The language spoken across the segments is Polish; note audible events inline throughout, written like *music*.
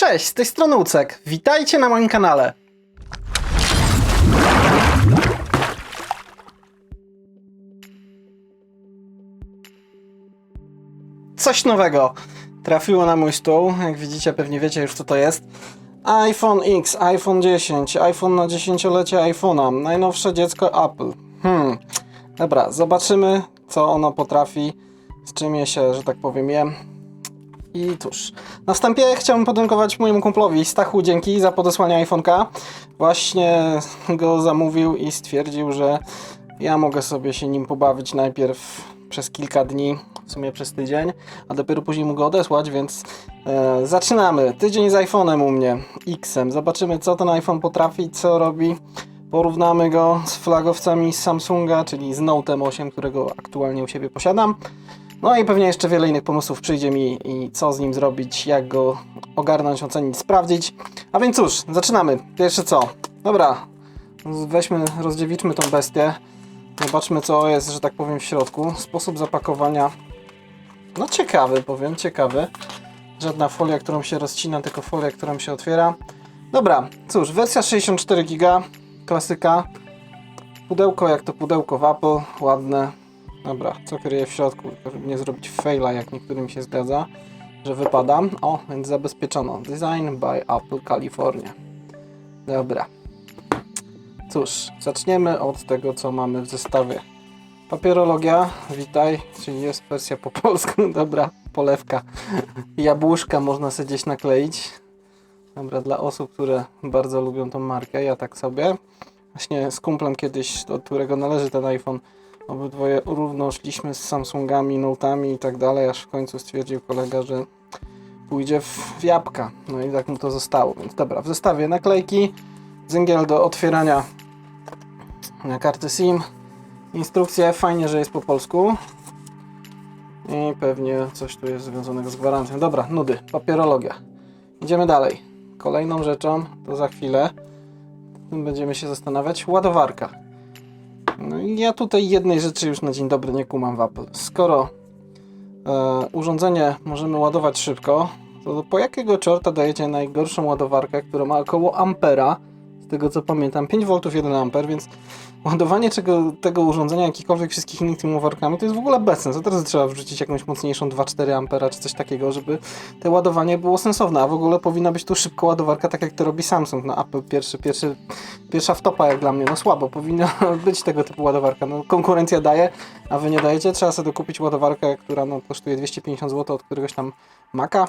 Cześć, z tej strony Ucek. Witajcie na moim kanale. Coś nowego trafiło na mój stół. Jak widzicie, pewnie wiecie już co to jest. iPhone X, iPhone 10, iPhone na dziesięciolecie iPhone'a, najnowsze dziecko Apple. Hmm, dobra, zobaczymy co ono potrafi, z czym je się, że tak powiem, je. I cóż, na wstępie chciałbym podziękować mojemu kumplowi Stachu dzięki za podesłanie iPhone'ka. Właśnie go zamówił i stwierdził, że ja mogę sobie się nim pobawić najpierw przez kilka dni, w sumie przez tydzień, a dopiero później mu go odesłać, więc e, zaczynamy. Tydzień z iPhone'em u mnie, X-em. Zobaczymy co ten iPhone potrafi, co robi. Porównamy go z flagowcami z Samsunga, czyli z Note'em 8, którego aktualnie u siebie posiadam. No i pewnie jeszcze wiele innych pomysłów przyjdzie mi i co z nim zrobić, jak go ogarnąć, ocenić, sprawdzić. A więc cóż, zaczynamy. Pierwsze co? Dobra, weźmy, rozdziewiczmy tą bestię. Zobaczmy co jest, że tak powiem w środku. Sposób zapakowania, no ciekawy powiem, ciekawy. Żadna folia, którą się rozcina, tylko folia, którą się otwiera. Dobra, cóż, wersja 64 giga, klasyka. Pudełko jak to pudełko w Apple, ładne. Dobra, co kryje w środku, żeby nie zrobić faila, jak niektórym się zgadza, że wypada. O, więc zabezpieczono. Design by Apple California. Dobra. Cóż, zaczniemy od tego, co mamy w zestawie. Papierologia, witaj, czyli jest wersja po polsku, *laughs* dobra, polewka. Jabłuszka można sobie gdzieś nakleić. Dobra, dla osób, które bardzo lubią tą markę, ja tak sobie. Właśnie z kumplem kiedyś, do którego należy ten iPhone, Obydwoje równo szliśmy z Samsungami, Note'ami i tak dalej, aż w końcu stwierdził kolega, że pójdzie w jabłka. No i tak mu to zostało. Więc dobra, w zestawie naklejki, dzygiel do otwierania na karty SIM, instrukcja, fajnie, że jest po polsku. I pewnie coś tu jest związanego z gwarancją. Dobra, nudy, papierologia. Idziemy dalej. Kolejną rzeczą, to za chwilę, będziemy się zastanawiać, ładowarka. No ja tutaj jednej rzeczy już na dzień dobry nie kumam w Apple. Skoro e, urządzenie możemy ładować szybko, to po jakiego czorta dajecie najgorszą ładowarkę, która ma około ampera, tego co pamiętam, 5V 1 A, więc ładowanie czego, tego urządzenia, jakikolwiek wszystkich innych tymi to jest w ogóle bez sensu. Teraz trzeba wrzucić jakąś mocniejszą 2,4 A czy coś takiego, żeby te ładowanie było sensowne, a w ogóle powinna być tu szybko ładowarka, tak jak to robi Samsung. No Apple pierwszy, pierwszy, pierwsza wtopa jak dla mnie, no słabo, powinna *laughs* być tego typu ładowarka. No konkurencja daje, a wy nie dajecie, trzeba sobie dokupić ładowarkę, która no, kosztuje 250 zł od któregoś tam Maka.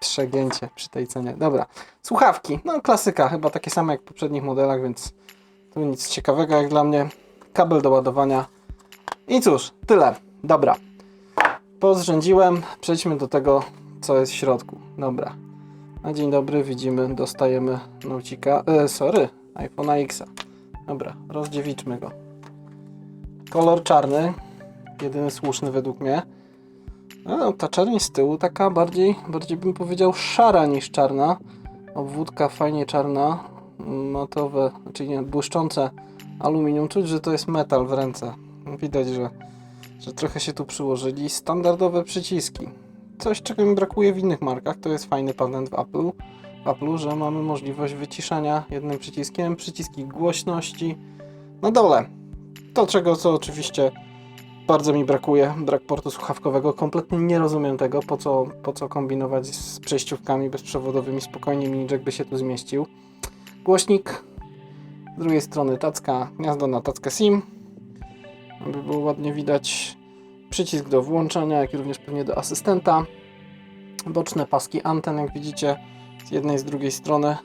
Przegięcie przy tej cenie. Dobra, słuchawki, no klasyka, chyba takie same jak w poprzednich modelach, więc tu nic ciekawego jak dla mnie. Kabel do ładowania. I cóż, tyle. Dobra. Pozrzędziłem. Przejdźmy do tego, co jest w środku. Dobra. Na dzień dobry widzimy, dostajemy nocika. E, sorry, iPhone X. Dobra, rozdziewiczmy go. Kolor czarny. Jedyny słuszny według mnie. No, ta czerń z tyłu taka bardziej, bardziej bym powiedział szara niż czarna. Obwódka fajnie czarna, matowe, czyli nie, błyszczące aluminium. Czuć, że to jest metal w ręce. Widać, że, że trochę się tu przyłożyli. Standardowe przyciski. Coś, czego mi brakuje w innych markach, to jest fajny patent w Apple, w Apple, że mamy możliwość wyciszania jednym przyciskiem, przyciski głośności na dole. To czego, co oczywiście bardzo mi brakuje, brak portu słuchawkowego. Kompletnie nie rozumiem tego, po co, po co kombinować z przejściówkami bezprzewodowymi. Spokojnie mini jack by się tu zmieścił. Głośnik, z drugiej strony tacka, gniazdo na tackę SIM, aby było ładnie widać. Przycisk do włączania, jak również pewnie do asystenta. Boczne paski anten, jak widzicie, z jednej i z drugiej strony.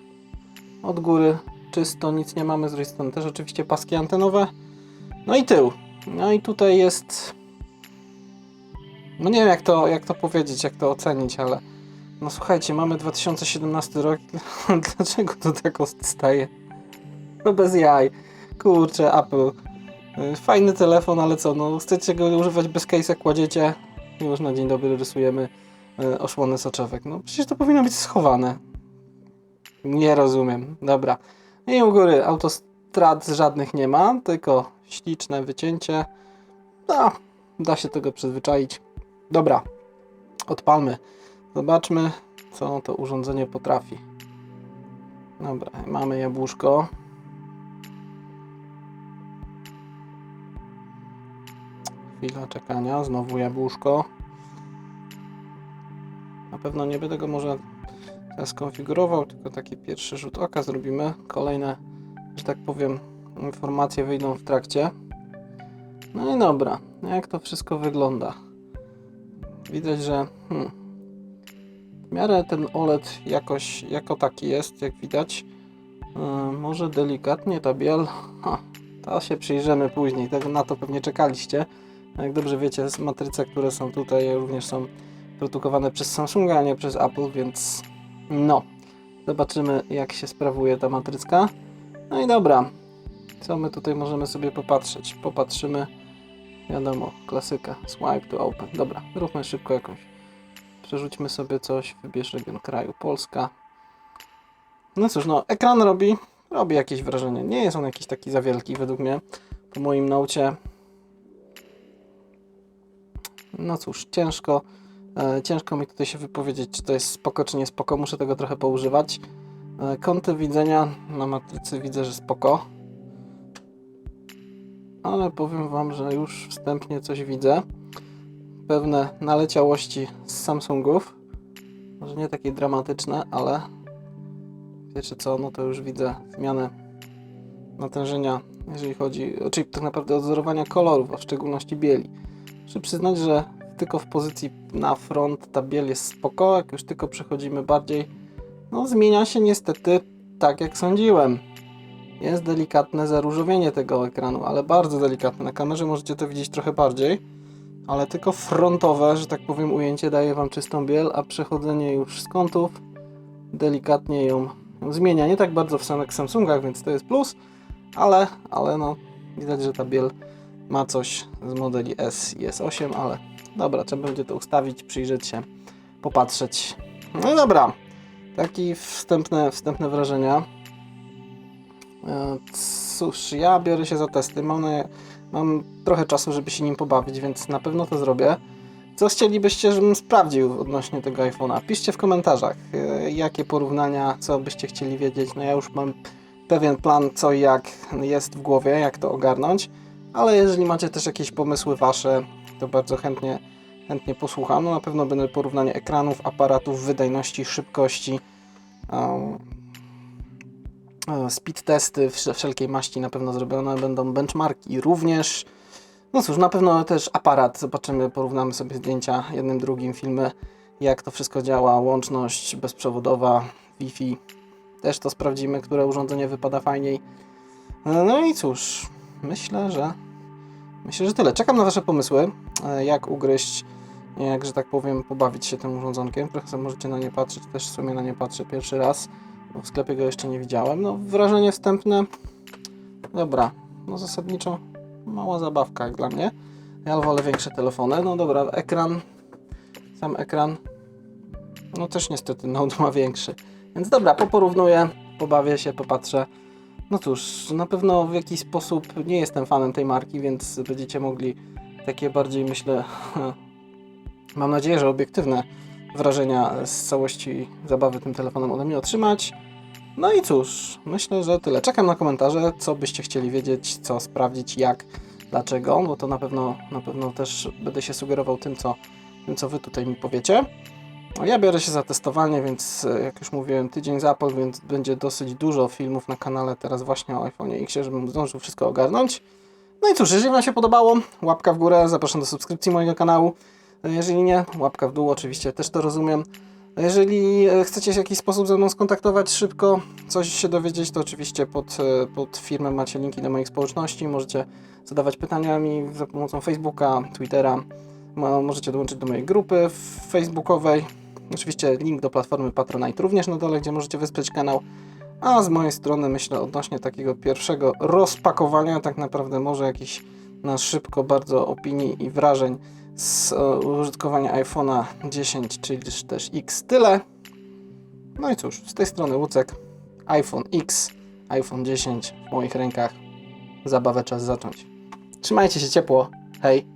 Od góry czysto, nic nie mamy, z drugiej strony też oczywiście paski antenowe. No i tył. No i tutaj jest. No nie wiem jak to, jak to powiedzieć, jak to ocenić, ale. No słuchajcie, mamy 2017 rok. *laughs* Dlaczego to tak staje? No bez jaj. Kurczę, Apple. Y, Fajny telefon, ale co, no chcecie go używać bez case'a, kładziecie. i Już na dzień dobry rysujemy y, oszłony soczewek. No przecież to powinno być schowane. Nie rozumiem. Dobra. I u góry autostrad żadnych nie ma, tylko śliczne wycięcie. No, da się tego przyzwyczaić. Dobra, odpalmy. Zobaczmy, co to urządzenie potrafi. Dobra, mamy jabłuszko. Chwila czekania, znowu jabłuszko. Na pewno nie będę go może skonfigurował, tylko taki pierwszy rzut oka zrobimy. Kolejne, że tak powiem, informacje wyjdą w trakcie. No i dobra, jak to wszystko wygląda? Widać, że hmm, w miarę ten OLED jakoś jako taki jest, jak widać. Yy, może delikatnie ta biel, ha, to się przyjrzymy później, tego na to pewnie czekaliście. Jak dobrze wiecie, matryce, które są tutaj również są produkowane przez Samsunga, a nie przez Apple, więc no, zobaczymy jak się sprawuje ta matrycka. No i dobra, co my tutaj możemy sobie popatrzeć? Popatrzymy, wiadomo, klasyka, swipe to open. Dobra, zróbmy szybko jakąś. Przerzućmy sobie coś, wybierz region kraju, Polska. No cóż, no, ekran robi, robi jakieś wrażenie. Nie jest on jakiś taki za wielki według mnie. Po moim naucie no cóż, ciężko, e, ciężko mi tutaj się wypowiedzieć, czy to jest spoko, czy nie spoko. Muszę tego trochę poużywać. E, kąty widzenia na matrycy widzę, że spoko. Ale powiem Wam, że już wstępnie coś widzę. Pewne naleciałości z Samsungów. Może nie takie dramatyczne, ale wiecie co, no to już widzę zmianę natężenia, jeżeli chodzi, czyli tak naprawdę odzorowania kolorów, a w szczególności bieli. Muszę przyznać, że tylko w pozycji na front ta biel jest spoko, jak już tylko przechodzimy bardziej, no zmienia się niestety tak jak sądziłem. Jest delikatne zaróżowienie tego ekranu, ale bardzo delikatne. Na kamerze możecie to widzieć trochę bardziej, ale tylko frontowe, że tak powiem, ujęcie daje Wam czystą biel, a przechodzenie już z kątów delikatnie ją, zmienia. Nie tak bardzo w samych Samsungach, więc to jest plus, ale, ale no widać, że ta biel ma coś z modeli S i S8, ale dobra, trzeba będzie to ustawić, przyjrzeć się, popatrzeć. No i dobra, takie wstępne, wstępne wrażenia. E, Cóż, ja biorę się za testy. Mam, na- mam trochę czasu, żeby się nim pobawić, więc na pewno to zrobię. Co chcielibyście, żebym sprawdził odnośnie tego iPhone'a? Piszcie w komentarzach, e, jakie porównania, co byście chcieli wiedzieć. No ja już mam pewien plan, co i jak jest w głowie, jak to ogarnąć. Ale jeżeli macie też jakieś pomysły wasze, to bardzo chętnie, chętnie posłucham. No na pewno będę porównanie ekranów, aparatów, wydajności, szybkości, um, speed testy wsz- wszelkiej maści na pewno zrobione będą, benchmarki również. No cóż, na pewno też aparat, zobaczymy, porównamy sobie zdjęcia jednym, drugim, filmy, jak to wszystko działa, łączność bezprzewodowa, Wi-Fi. Też to sprawdzimy, które urządzenie wypada fajniej. E, No i cóż, myślę, że myślę, że tyle. Czekam na Wasze pomysły, e, jak ugryźć, jak, że tak powiem, pobawić się tym urządzonkiem. Trochę możecie na nie patrzeć, też w sumie na nie patrzę pierwszy raz, bo w sklepie go jeszcze nie widziałem. No, wrażenie wstępne, dobra, no zasadniczo mała zabawka jak dla mnie. Ja wolę większe telefony. No dobra, ekran, sam ekran, no też niestety Note ma większy. Więc dobra, poporównuję, pobawię się, popatrzę. No cóż, na pewno w jakiś sposób nie jestem fanem tej marki, więc będziecie mogli takie bardziej, myślę, *laughs* mam nadzieję, że obiektywne wrażenia z całości zabawy tym telefonem ode mnie otrzymać. No i cóż, myślę, że tyle. Czekam na komentarze, co byście chcieli wiedzieć, co sprawdzić, jak, dlaczego, bo to na pewno, na pewno też będę się sugerował tym, co, tym, co wy tutaj mi powiecie. No, Ja biorę się za testowanie, więc jak już mówiłem, tydzień z Apple, więc będzie dosyć dużo filmów na kanale teraz właśnie o iPhone X, żebym zdążył wszystko ogarnąć. No i cóż, jeżeli Wam się podobało, łapka w górę, zapraszam do subskrypcji mojego kanału. E, Jeżeli nie, łapka w dół, oczywiście też to rozumiem. Jeżeli e, chcecie się w jakiś sposób ze mną skontaktować szybko, coś się dowiedzieć, to oczywiście pod, e, pod firmę macie linki do moich społeczności. Możecie zadawać pytania mi za pomocą Facebooka, Twittera. Mo- Możecie dołączyć do mojej grupy facebookowej. Oczywiście link do platformy Patronite również na dole, gdzie możecie wesprzeć kanał. A z mojej strony myślę odnośnie takiego pierwszego rozpakowania, tak naprawdę może jakiś na szybko bardzo opinii i wrażeń z e, użytkowania iPhone'a 10 czy też X tyle. No i cóż, z tej strony Łucek, iPhone X, iPhone 10 w moich rękach. Zabawę czas zacząć. Trzymajcie się ciepło. Hej!